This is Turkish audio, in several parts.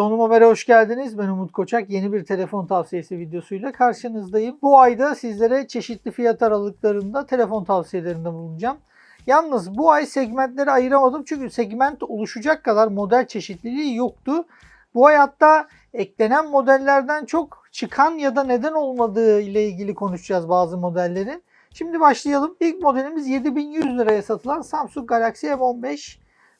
Donum Haber'e hoş geldiniz. Ben Umut Koçak. Yeni bir telefon tavsiyesi videosuyla karşınızdayım. Bu ayda sizlere çeşitli fiyat aralıklarında telefon tavsiyelerinde bulunacağım. Yalnız bu ay segmentleri ayıramadım çünkü segment oluşacak kadar model çeşitliliği yoktu. Bu ay hatta eklenen modellerden çok çıkan ya da neden olmadığı ile ilgili konuşacağız bazı modellerin. Şimdi başlayalım. İlk modelimiz 7100 liraya satılan Samsung Galaxy M15.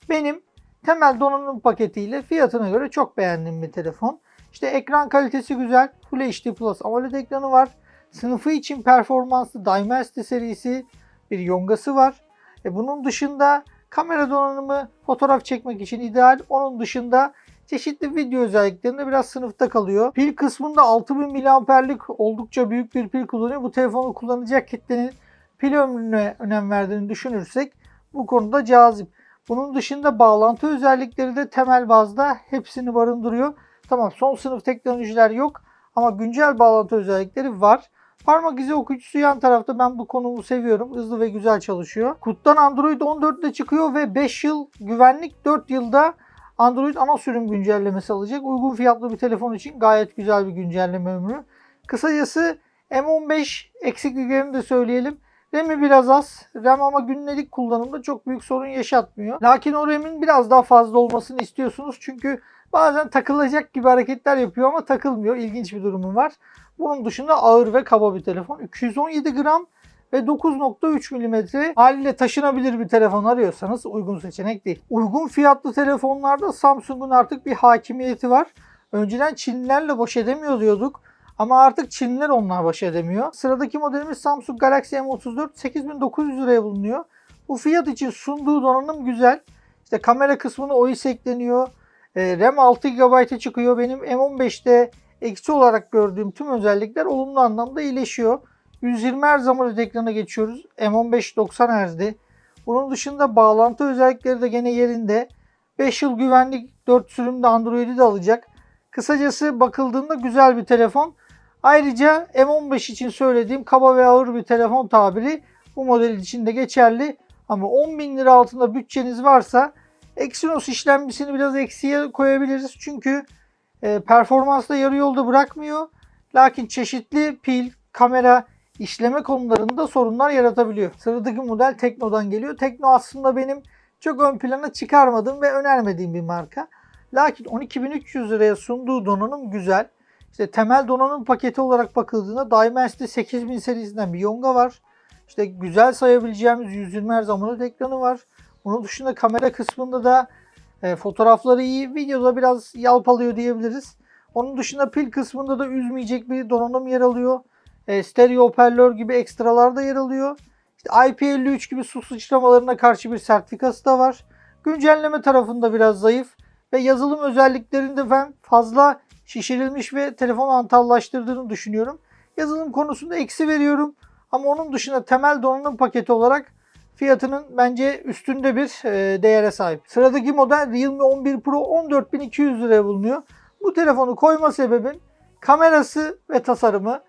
Benim temel donanım paketiyle fiyatına göre çok beğendiğim bir telefon. İşte ekran kalitesi güzel. Full HD Plus AMOLED ekranı var. Sınıfı için performanslı Dimensity serisi bir yongası var. E bunun dışında kamera donanımı fotoğraf çekmek için ideal. Onun dışında çeşitli video özelliklerinde biraz sınıfta kalıyor. Pil kısmında 6000 mAh'lik oldukça büyük bir pil kullanıyor. Bu telefonu kullanacak kitlenin pil ömrüne önem verdiğini düşünürsek bu konuda cazip. Bunun dışında bağlantı özellikleri de temel bazda hepsini barındırıyor. Tamam son sınıf teknolojiler yok ama güncel bağlantı özellikleri var. Parmak izi okuyucusu yan tarafta ben bu konumu seviyorum. Hızlı ve güzel çalışıyor. Kut'tan Android 14 ile çıkıyor ve 5 yıl güvenlik 4 yılda Android ana sürüm güncellemesi alacak. Uygun fiyatlı bir telefon için gayet güzel bir güncelleme ömrü. Kısacası M15 eksikliklerini de söyleyelim. RAM'i biraz az. RAM ama günlük kullanımda çok büyük sorun yaşatmıyor. Lakin o RAM'in biraz daha fazla olmasını istiyorsunuz. Çünkü bazen takılacak gibi hareketler yapıyor ama takılmıyor. İlginç bir durumu var. Bunun dışında ağır ve kaba bir telefon. 217 gram ve 9.3 mm haliyle taşınabilir bir telefon arıyorsanız uygun seçenek değil. Uygun fiyatlı telefonlarda Samsung'un artık bir hakimiyeti var. Önceden Çinlilerle baş edemiyor diyorduk. Ama artık Çinliler onlar baş edemiyor. Sıradaki modelimiz Samsung Galaxy M34 8900 liraya bulunuyor. Bu fiyat için sunduğu donanım güzel. İşte kamera kısmına OIS ekleniyor. E, RAM 6 GB'a çıkıyor. Benim M15'te eksi olarak gördüğüm tüm özellikler olumlu anlamda iyileşiyor. 120 Hz AMOLED ekrana geçiyoruz. M15 90 Hz'di. Bunun dışında bağlantı özellikleri de gene yerinde. 5 yıl güvenlik 4 sürümde Android'i de alacak. Kısacası bakıldığında güzel bir telefon. Ayrıca M15 için söylediğim kaba ve ağır bir telefon tabiri bu model için de geçerli. Ama 10 bin lira altında bütçeniz varsa Exynos işlemcisini biraz eksiye koyabiliriz. Çünkü e, performansla yarı yolda bırakmıyor. Lakin çeşitli pil, kamera, işleme konularında sorunlar yaratabiliyor. Sıradaki model Tekno'dan geliyor. Tekno aslında benim çok ön plana çıkarmadığım ve önermediğim bir marka. Lakin 12.300 liraya sunduğu donanım güzel. İşte temel donanım paketi olarak bakıldığında Dimensity 8000 serisinden bir Yonga var. İşte güzel sayabileceğimiz 120 Hz AMOLED ekranı var. Bunun dışında kamera kısmında da e, fotoğrafları iyi, videoda biraz yalpalıyor diyebiliriz. Onun dışında pil kısmında da üzmeyecek bir donanım yer alıyor. E, stereo hoparlör gibi ekstralar da yer alıyor. İşte IP53 gibi su sıçramalarına karşı bir sertifikası da var. Güncelleme tarafında biraz zayıf ve yazılım özelliklerinde ben fazla şişirilmiş ve telefon antallaştırdığını düşünüyorum. Yazılım konusunda eksi veriyorum ama onun dışında temel donanım paketi olarak fiyatının bence üstünde bir e, değere sahip. Sıradaki model Realme 11 Pro 14.200 liraya bulunuyor. Bu telefonu koyma sebebim kamerası ve tasarımı.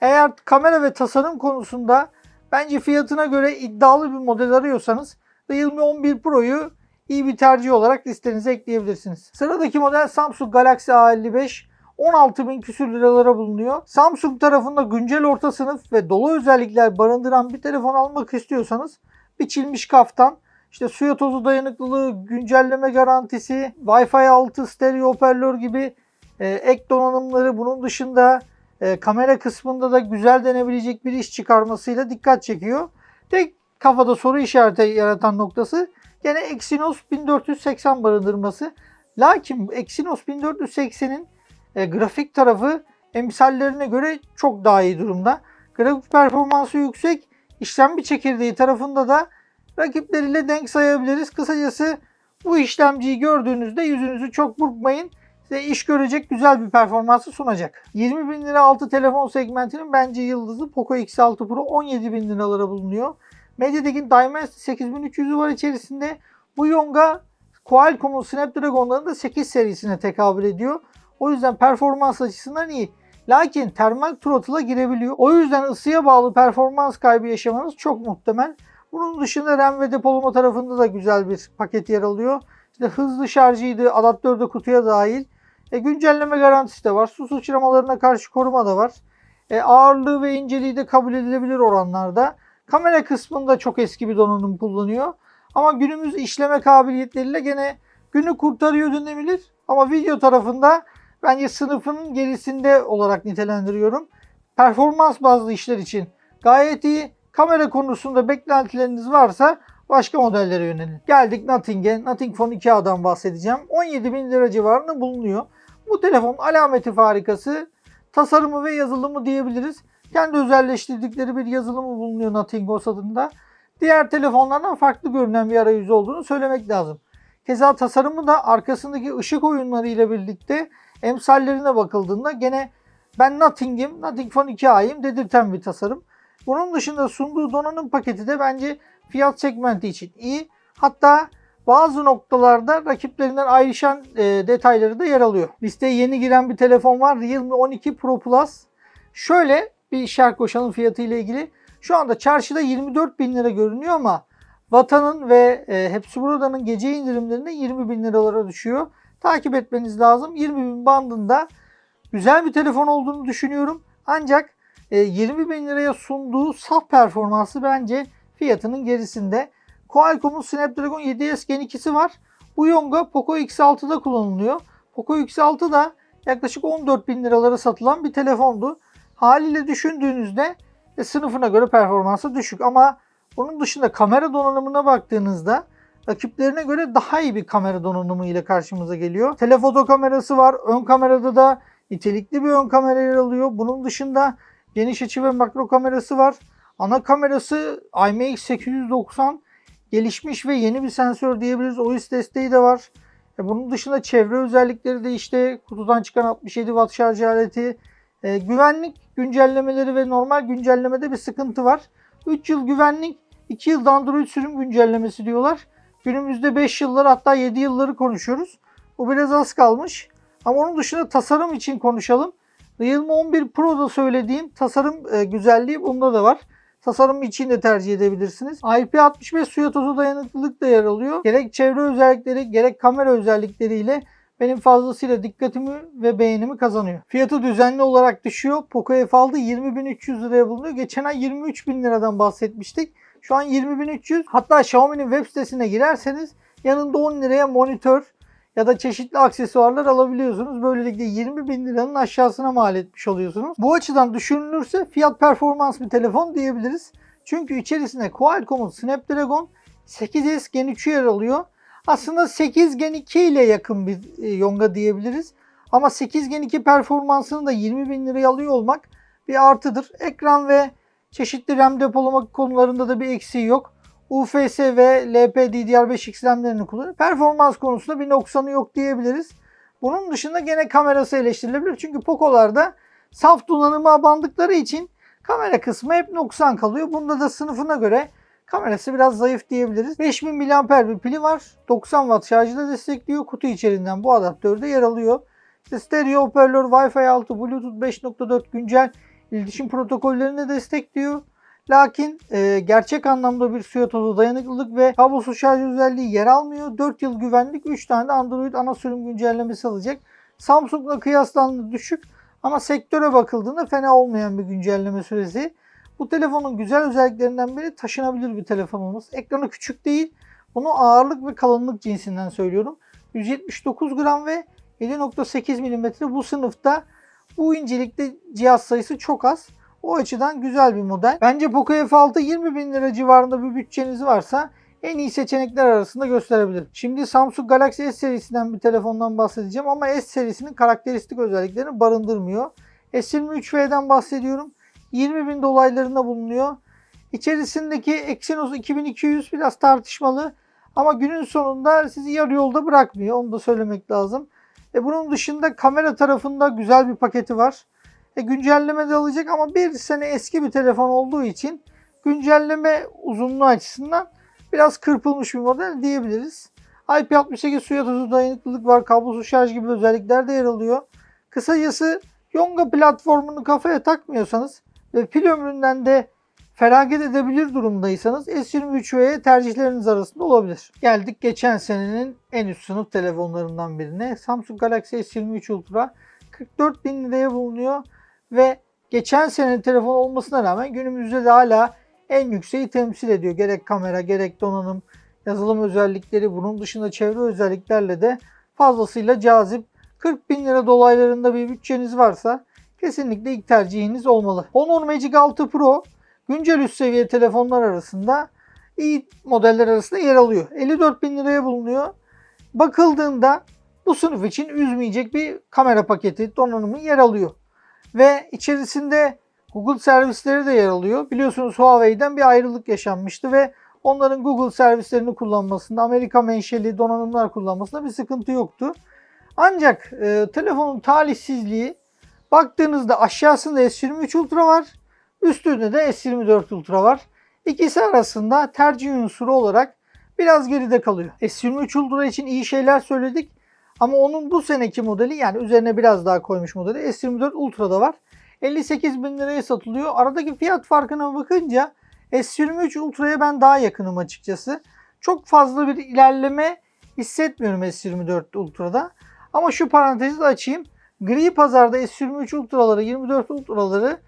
Eğer kamera ve tasarım konusunda bence fiyatına göre iddialı bir model arıyorsanız Realme 11 Pro'yu iyi bir tercih olarak listenize ekleyebilirsiniz. Sıradaki model Samsung Galaxy A55 16.000 küsür liralara bulunuyor. Samsung tarafında güncel orta sınıf ve dolu özellikler barındıran bir telefon almak istiyorsanız biçilmiş kaftan, işte suya tozu dayanıklılığı, güncelleme garantisi, Wi-Fi 6, stereo hoparlör gibi e, ek donanımları bunun dışında e, kamera kısmında da güzel denebilecek bir iş çıkarmasıyla dikkat çekiyor. Tek kafada soru işareti yaratan noktası gene Exynos 1480 barındırması. Lakin Exynos 1480'in e, grafik tarafı emsallerine göre çok daha iyi durumda. Grafik performansı yüksek, işlemci çekirdeği tarafında da rakipleriyle denk sayabiliriz. Kısacası bu işlemciyi gördüğünüzde yüzünüzü çok burkmayın. Size iş görecek güzel bir performansı sunacak. 20 bin lira altı telefon segmentinin bence yıldızı Poco X6 Pro 17 bin liralara bulunuyor. Mediatek'in Dimensity 8300'ü var içerisinde. Bu Yonga Qualcomm'un Snapdragon'ların 8 serisine tekabül ediyor. O yüzden performans açısından iyi. Lakin termal throttle'a girebiliyor. O yüzden ısıya bağlı performans kaybı yaşamanız çok muhtemel. Bunun dışında RAM ve depolama tarafında da güzel bir paket yer alıyor. İşte hızlı şarjıydı, adaptör de kutuya dahil. E, güncelleme garantisi de var. Su sıçramalarına karşı koruma da var. E, ağırlığı ve inceliği de kabul edilebilir oranlarda. Kamera kısmında çok eski bir donanım kullanıyor. Ama günümüz işleme kabiliyetleriyle gene günü kurtarıyor denilebilir. Ama video tarafında bence sınıfının gerisinde olarak nitelendiriyorum. Performans bazlı işler için gayet iyi. Kamera konusunda beklentileriniz varsa başka modellere yönelin. Geldik Nothing'e. Nothing Phone 2A'dan bahsedeceğim. 17 bin lira civarında bulunuyor. Bu telefon alameti farikası tasarımı ve yazılımı diyebiliriz. Kendi özelleştirdikleri bir yazılımı bulunuyor Nothing OS adında. Diğer telefonlardan farklı görünen bir arayüzü olduğunu söylemek lazım. Keza tasarımı da arkasındaki ışık oyunları ile birlikte emsallerine bakıldığında gene ben Nothing'im, Nothing Phone 2A'yım dedirten bir tasarım. Bunun dışında sunduğu donanım paketi de bence fiyat segmenti için iyi. Hatta bazı noktalarda rakiplerinden ayrışan e, detayları da yer alıyor. Listeye yeni giren bir telefon var. Realme 12 Pro Plus. Şöyle bir şerh koşalım fiyatı ile ilgili. Şu anda çarşıda 24 bin lira görünüyor ama Vatan'ın ve e, Hepsi Burada'nın gece indirimlerinde 20 bin liralara düşüyor. Takip etmeniz lazım. 20 bin bandında güzel bir telefon olduğunu düşünüyorum. Ancak e, 20 bin liraya sunduğu saf performansı bence fiyatının gerisinde. Qualcomm'un Snapdragon 7S Gen 2'si var. Bu yonga Poco X6'da kullanılıyor. Poco X6 da yaklaşık 14 bin liralara satılan bir telefondu. Haliyle düşündüğünüzde e, sınıfına göre performansı düşük ama bunun dışında kamera donanımına baktığınızda rakiplerine göre daha iyi bir kamera donanımı ile karşımıza geliyor. Telefoto kamerası var. Ön kamerada da nitelikli bir ön kamera yer alıyor. Bunun dışında geniş açı ve makro kamerası var. Ana kamerası IMX 890 gelişmiş ve yeni bir sensör diyebiliriz. OIS desteği de var. E bunun dışında çevre özellikleri de işte kutudan çıkan 67 watt şarj aleti. E, güvenlik güncellemeleri ve normal güncellemede bir sıkıntı var. 3 yıl güvenlik, 2 yıl Android sürüm güncellemesi diyorlar. Günümüzde 5 yılları hatta 7 yılları konuşuyoruz. Bu biraz az kalmış. Ama onun dışında tasarım için konuşalım. Realme 11 Pro'da söylediğim tasarım e, güzelliği bunda da var. Tasarım için de tercih edebilirsiniz. IP65 suya tozu dayanıklılık da yer alıyor. Gerek çevre özellikleri gerek kamera özellikleriyle benim fazlasıyla dikkatimi ve beğenimi kazanıyor. Fiyatı düzenli olarak düşüyor. Poco F6 20.300 liraya bulunuyor. Geçen ay 23.000 liradan bahsetmiştik. Şu an 20.300. Hatta Xiaomi'nin web sitesine girerseniz yanında 10 liraya monitör ya da çeşitli aksesuarlar alabiliyorsunuz. Böylelikle 20 bin liranın aşağısına mal etmiş oluyorsunuz. Bu açıdan düşünülürse fiyat performans bir telefon diyebiliriz. Çünkü içerisinde Qualcomm'un Snapdragon 8S Gen 3 yer alıyor. Aslında 8 Gen 2 ile yakın bir e, yonga diyebiliriz. Ama 8 Gen 2 performansını da 20 bin liraya alıyor olmak bir artıdır. Ekran ve çeşitli RAM depolama konularında da bir eksiği yok. UFS ve LPDDR5 XRAM'lerini kullanıyor. Performans konusunda bir noksanı yok diyebiliriz. Bunun dışında gene kamerası eleştirilebilir. Çünkü Poco'larda saf donanıma abandıkları için kamera kısmı hep noksan kalıyor. Bunda da sınıfına göre kamerası biraz zayıf diyebiliriz. 5000 mAh bir pili var. 90 Watt şarjı da destekliyor. Kutu içerisinden bu adaptörde yer alıyor. İşte stereo hoparlör, Wi-Fi 6, Bluetooth 5.4 güncel iletişim protokollerini destekliyor. Lakin e, gerçek anlamda bir suya tozu dayanıklılık ve kablosuz şarj özelliği yer almıyor. 4 yıl güvenlik 3 tane de Android ana sürüm güncellemesi alacak. Samsung'la kıyaslandı düşük ama sektöre bakıldığında fena olmayan bir güncelleme süresi. Bu telefonun güzel özelliklerinden biri taşınabilir bir telefon olması. Ekranı küçük değil. Bunu ağırlık ve kalınlık cinsinden söylüyorum. 179 gram ve 7.8 mm bu sınıfta bu incelikte cihaz sayısı çok az. O açıdan güzel bir model. Bence Poco F6 20 bin lira civarında bir bütçeniz varsa en iyi seçenekler arasında gösterebilir. Şimdi Samsung Galaxy S serisinden bir telefondan bahsedeceğim ama S serisinin karakteristik özelliklerini barındırmıyor. S23V'den bahsediyorum. 20 bin dolaylarında bulunuyor. İçerisindeki Exynos 2200 biraz tartışmalı ama günün sonunda sizi yarı yolda bırakmıyor. Onu da söylemek lazım. E bunun dışında kamera tarafında güzel bir paketi var. E, güncelleme de alacak ama bir sene eski bir telefon olduğu için güncelleme uzunluğu açısından biraz kırpılmış bir model diyebiliriz. IP68 suya tozu dayanıklılık var, kablosuz şarj gibi özellikler de yer alıyor. Kısacası Yonga platformunu kafaya takmıyorsanız ve pil ömründen de feragat edebilir durumdaysanız S23 tercihleriniz arasında olabilir. Geldik geçen senenin en üst sınıf telefonlarından birine. Samsung Galaxy S23 Ultra 44 bin liraya bulunuyor ve geçen senenin telefon olmasına rağmen günümüzde de hala en yükseği temsil ediyor. Gerek kamera gerek donanım, yazılım özellikleri bunun dışında çevre özelliklerle de fazlasıyla cazip. 40 bin lira dolaylarında bir bütçeniz varsa kesinlikle ilk tercihiniz olmalı. Honor Magic 6 Pro güncel üst seviye telefonlar arasında iyi modeller arasında yer alıyor. 54 bin liraya bulunuyor. Bakıldığında bu sınıf için üzmeyecek bir kamera paketi donanımı yer alıyor. Ve içerisinde Google servisleri de yer alıyor. Biliyorsunuz Huawei'den bir ayrılık yaşanmıştı ve onların Google servislerini kullanmasında, Amerika menşeli donanımlar kullanmasında bir sıkıntı yoktu. Ancak e, telefonun talihsizliği baktığınızda aşağısında S23 Ultra var, üstünde de S24 Ultra var. İkisi arasında tercih unsuru olarak biraz geride kalıyor. S23 Ultra için iyi şeyler söyledik ama onun bu seneki modeli yani üzerine biraz daha koymuş modeli S24 Ultra'da var. 58 bin liraya satılıyor. Aradaki fiyat farkına bakınca S23 Ultra'ya ben daha yakınım açıkçası. Çok fazla bir ilerleme hissetmiyorum S24 Ultra'da. Ama şu parantezi de açayım. Gri pazarda S23 Ultra'ları, 24 Ultra'ları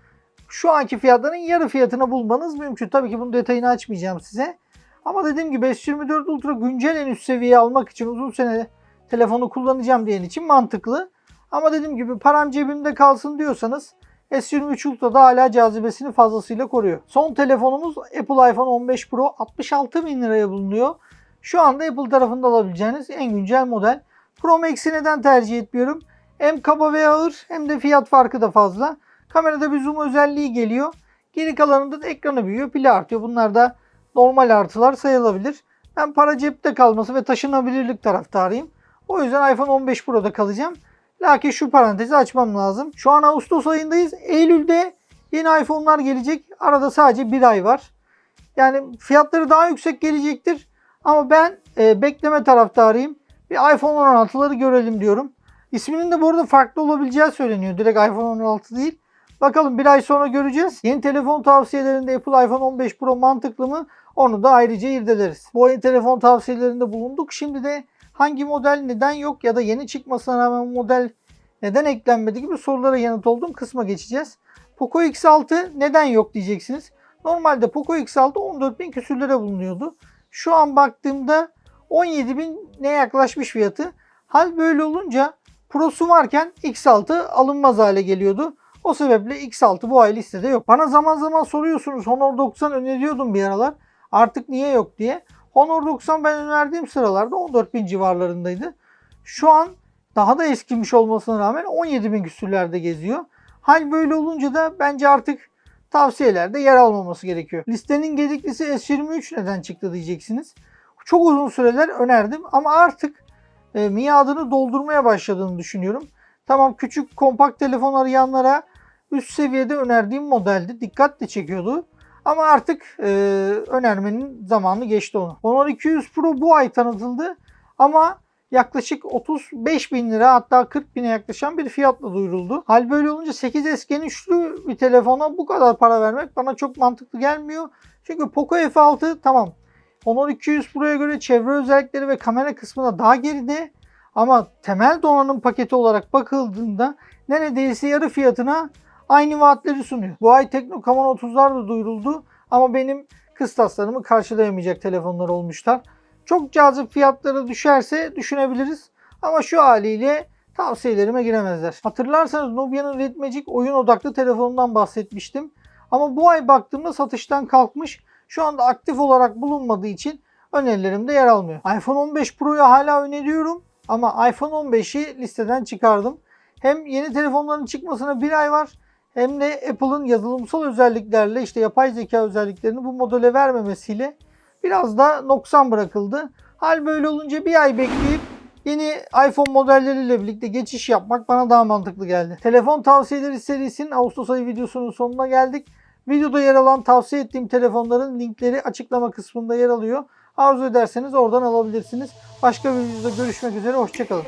şu anki fiyatların yarı fiyatına bulmanız mümkün. Tabii ki bunun detayını açmayacağım size. Ama dediğim gibi S24 Ultra güncel en üst seviyeye almak için uzun sene telefonu kullanacağım diyen için mantıklı. Ama dediğim gibi param cebimde kalsın diyorsanız S23 Ultra da hala cazibesini fazlasıyla koruyor. Son telefonumuz Apple iPhone 15 Pro 66 bin liraya bulunuyor. Şu anda Apple tarafında alabileceğiniz en güncel model. Pro Max'i neden tercih etmiyorum? Hem kaba ve ağır hem de fiyat farkı da fazla. Kamerada bir zoom özelliği geliyor. Geri kalanında da ekranı büyüyor, pili artıyor. Bunlar da normal artılar sayılabilir. Ben para cepte kalması ve taşınabilirlik taraftarıyım. O yüzden iPhone 15 Pro'da kalacağım. Lakin şu parantezi açmam lazım. Şu an Ağustos ayındayız. Eylül'de yeni iPhone'lar gelecek. Arada sadece bir ay var. Yani fiyatları daha yüksek gelecektir. Ama ben e, bekleme taraftarıyım. Bir iPhone 16'ları görelim diyorum. İsminin de bu arada farklı olabileceği söyleniyor. Direkt iPhone 16 değil. Bakalım bir ay sonra göreceğiz. Yeni telefon tavsiyelerinde Apple iPhone 15 Pro mantıklı mı? Onu da ayrıca irdeleriz. Bu yeni telefon tavsiyelerinde bulunduk. Şimdi de hangi model neden yok ya da yeni çıkmasına rağmen model neden eklenmedi gibi sorulara yanıt olduğum kısma geçeceğiz. Poco X6 neden yok diyeceksiniz. Normalde Poco X6 14.000 küsürlere bulunuyordu. Şu an baktığımda 17.000 ne yaklaşmış fiyatı. Hal böyle olunca Pro'su varken X6 alınmaz hale geliyordu. O sebeple X6 bu ay listede yok. Bana zaman zaman soruyorsunuz Honor 90 öneriyordum bir aralar. Artık niye yok diye. Honor 90 ben önerdiğim sıralarda 14.000 civarlarındaydı. Şu an daha da eskimiş olmasına rağmen 17.000 küsürlerde geziyor. Hal böyle olunca da bence artık tavsiyelerde yer almaması gerekiyor. Listenin gediklisi S23 neden çıktı diyeceksiniz. Çok uzun süreler önerdim ama artık e, miadını doldurmaya başladığını düşünüyorum. Tamam küçük kompakt telefon arayanlara üst seviyede önerdiğim modeldi. Dikkat de çekiyordu. Ama artık e, önermenin zamanı geçti onu. Honor 200 Pro bu ay tanıtıldı. Ama yaklaşık 35 bin lira hatta 40 bine yaklaşan bir fiyatla duyuruldu. Hal böyle olunca 8S genişli bir telefona bu kadar para vermek bana çok mantıklı gelmiyor. Çünkü Poco F6 tamam Honor 200 Pro'ya göre çevre özellikleri ve kamera kısmında daha geride. Ama temel donanım paketi olarak bakıldığında neredeyse yarı fiyatına aynı vaatleri sunuyor. Bu ay Tekno Camon 30'lar da duyuruldu ama benim kıstaslarımı karşılayamayacak telefonlar olmuşlar. Çok cazip fiyatları düşerse düşünebiliriz. Ama şu haliyle tavsiyelerime giremezler. Hatırlarsanız Nubia'nın Red Magic oyun odaklı telefonundan bahsetmiştim. Ama bu ay baktığımda satıştan kalkmış. Şu anda aktif olarak bulunmadığı için önerilerimde yer almıyor. iPhone 15 Pro'yu hala öneriyorum. Ama iPhone 15'i listeden çıkardım. Hem yeni telefonların çıkmasına bir ay var. Hem de Apple'ın yazılımsal özelliklerle işte yapay zeka özelliklerini bu modele vermemesiyle biraz da noksan bırakıldı. Hal böyle olunca bir ay bekleyip yeni iPhone modelleriyle birlikte geçiş yapmak bana daha mantıklı geldi. Telefon tavsiyeleri serisinin Ağustos ayı videosunun sonuna geldik. Videoda yer alan tavsiye ettiğim telefonların linkleri açıklama kısmında yer alıyor. Arzu ederseniz oradan alabilirsiniz. Başka bir videoda görüşmek üzere. Hoşçakalın.